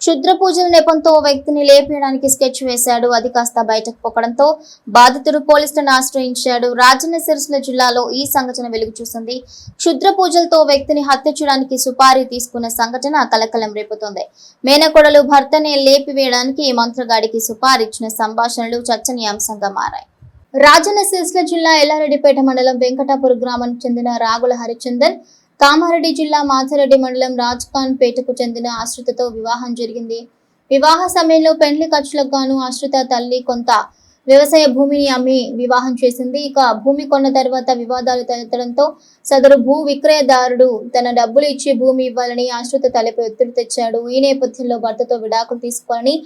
క్షుద్ర పూజల నెపంతో వ్యక్తిని లేపేయడానికి స్కెచ్ వేశాడు. అది కాస్త బయటకు పొక్కడంతో బాధితుడు పోలీసులను ఆశ్రయించాడు. రాజన్న సిరిసిల్ల జిల్లాలో ఈ సంఘటన వెలుగు చూసింది. క్షుద్ర పూజలతో వ్యక్తిని హత్య చేయడానికి సుపారీ తీసుకున్న సంఘటన కలకలం రేపుతోంది. మేనకోడలు భర్తనే లేపివేయడానికి ఈ మంత్రగాడికి సుపారీ ఇచ్చిన సంభాషణలు చర్చనీయాంశంగా మారాయి. రాజన్న సిరిసిల్ల జిల్లా ఎల్లారెడ్డిపేట మండలం వెంకటాపురం గ్రామానికి చెందిన రాగుల హరిచందన్ కామారెడ్డి జిల్లా మాచారెడ్డి మండలం రాజ్ఖాన్ పేటకు చెందిన ఆశ్రితతో వివాహం జరిగింది. వివాహ సమయంలో పెండ్లి ఖర్చులకు గాను ఆశ్రిత తల్లి కొంత వ్యవసాయ భూమిని అమ్మి వివాహం చేసింది. ఇక భూమి కొన్న తర్వాత వివాదాలు తలెత్తడంతో సదరు భూ విక్రయదారుడు తన డబ్బులు ఇచ్చి భూమి ఇవ్వాలని ఆశ్రిత తలపై ఒత్తిడి తెచ్చాడు. ఈ నేపథ్యంలో భర్తతో విడాకులు తీసుకోవాలని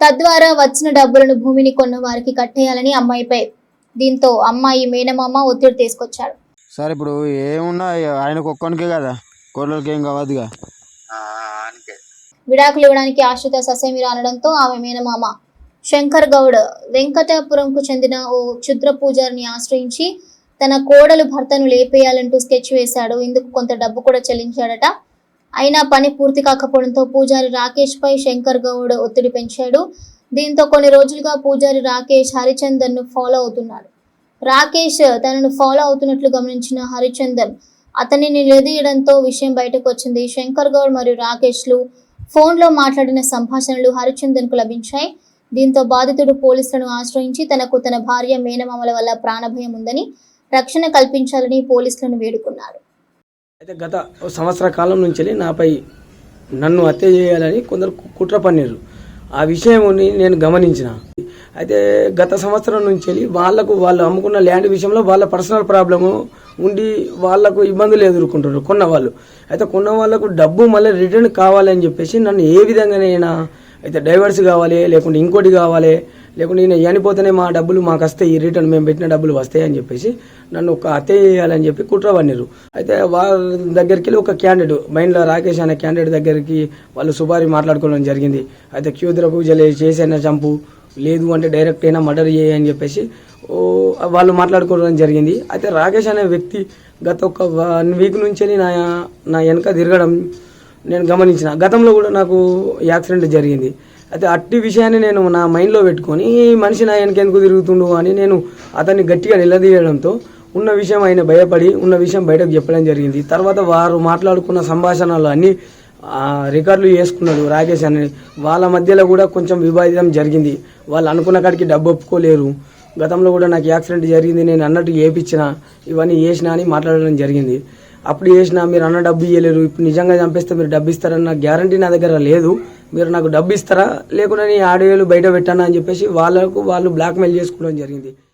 తద్వారా వచ్చిన డబ్బులను భూమిని కొన్న వారికి కట్టేయాలని అమ్మాయిపై దీంతో అమ్మాయి మేనమామ ఒత్తిడి తీసుకొచ్చాడు. సార్ ఇప్పుడు ఏమున్నా ఆయనకు ఒక్కనికే కదా. కోళ్ళకి ఏం కావద్దుగా? అంతే విడాకులు ఇవ్వడానికి ఆశ్రిత ససేమిరా అనడంతో ఆమె మేనమామ శంకర్ గౌడ్ వెంకటాపురంకు చెందిన ఓ క్షుద్ర పూజారిని ఆశ్రయించి తన కోడలు భర్తను లేపేయాలంటూ స్కెచ్ వేశాడు. ఇందుకు కొంత డబ్బు కూడా చెల్లించాడట. అయినా పని పూర్తి కాకపోవడంతో పూజారి రాకేష్ పై శంకర్ గౌడ్ ఒత్తిడి పెంచాడు. దీంతో కొన్ని రోజులుగా పూజారి రాకేష్ హరిచందన్ను ఫాలో అవుతున్నాడు. రాకేష్ తనను ఫాలో అవుతున్నట్లు గమనించిన హరిచందన్ అతనిని నిలదీయడంతో విషయం బయటకు వచ్చింది. శంకర్ గౌడ్ మరియు రాకేష్లు ఫోన్లో మాట్లాడిన సంభాషణలు హరిచందన్కు లభించాయి. దీంతో బాధితుడు పోలీసులను ఆశ్రయించి తనకు తన భార్య మేనమామల వల్ల ప్రాణభయం ఉందని రక్షణ కల్పించాలని పోలీసులను వేడుకున్నారు. అయితే గత సంవత్సర కాలం నుంచి నాపై నన్ను హత్య చేయాలని కొందరు కుట్ర పన్నారు ఆ విషయం నేను గమనించిన. అయితే గత సంవత్సరం నుంచి వాళ్ళకు వాళ్ళు అమ్ముకున్న ల్యాండ్ విషయంలో వాళ్ళ పర్సనల్ ప్రాబ్లము ఉండి వాళ్ళకు ఇబ్బందులు ఎదుర్కొంటారు కొన్న వాళ్ళు అయితే కొన్న వాళ్ళకు డబ్బు మళ్ళీ రిటర్న్ కావాలని చెప్పేసి నన్ను ఏ విధంగానైనా అయితే డైవర్స్ కావాలి లేకుంటే ఇంకోటి కావాలి లేకుంటే ఈయన చనిపోతేనే మా డబ్బులు మాకు వస్తాయి రిటర్న్ మేము పెట్టిన డబ్బులు వస్తాయి అని చెప్పేసి నన్ను ఒక హత్య చేయాలని చెప్పి కుట్ర పన్నారు అయితే వాళ్ళ దగ్గరికి వెళ్ళి ఒక క్యాండిడేట్ మైండ్లో రాకేష్ అనే క్యాండిడేట్ దగ్గరికి వాళ్ళు సుబారి మాట్లాడుకోవడం జరిగింది. అయితే క్యూద్ర పూజలు చేసైనా చంపు? లేదు అంటే డైరెక్ట్ అయినా మర్డర్ చేయని అని చెప్పేసి ఓ వాళ్ళు మాట్లాడుకోవడం జరిగింది. అయితే రాకేష్ అనే వ్యక్తి గత ఒక వన్ వీక్ నుంచి నా నా వెనక తిరగడం నేను గమనించిన. గతంలో కూడా నాకు యాక్సిడెంట్ జరిగింది. అయితే అట్టి విషయాన్ని నేను నా మైండ్లో పెట్టుకొని ఈ మనిషి నా వెనకెందుకు తిరుగుతుండు అని నేను అతన్ని గట్టిగా నిలదీయడంతో ఉన్న విషయం ఆయన భయపడి ఉన్న విషయం బయటకు చెప్పడం జరిగింది. తర్వాత వారు మాట్లాడుకున్న సంభాషణలు అన్నీ రికార్డులు చేసుకున్నాడు రాకేష్ అని. వాళ్ళ మధ్యలో కూడా కొంచెం విభేదం జరిగింది. వాళ్ళు అనుకున్న కాడికి డబ్బు ఒప్పుకోలేరు. గతంలో కూడా నాకు యాక్సిడెంట్ జరిగింది నేను అన్నట్టు ఏపించిన ఇవన్నీ చేసిన అని మాట్లాడడం జరిగింది. అప్పుడు చేసిన మీరు అన్న డబ్బు ఇవ్వలేరు ఇప్పుడు నిజంగా చంపేస్తే మీరు డబ్బు ఇస్తారన్న గ్యారంటీ నా దగ్గర లేదు. మీరు నాకు డబ్బు ఇస్తారా? లేకుండా నీ ఆడియోలు బయట పెట్టానా అని చెప్పేసి వాళ్ళకు వాళ్ళు బ్లాక్మెయిల్ చేసుకోవడం జరిగింది.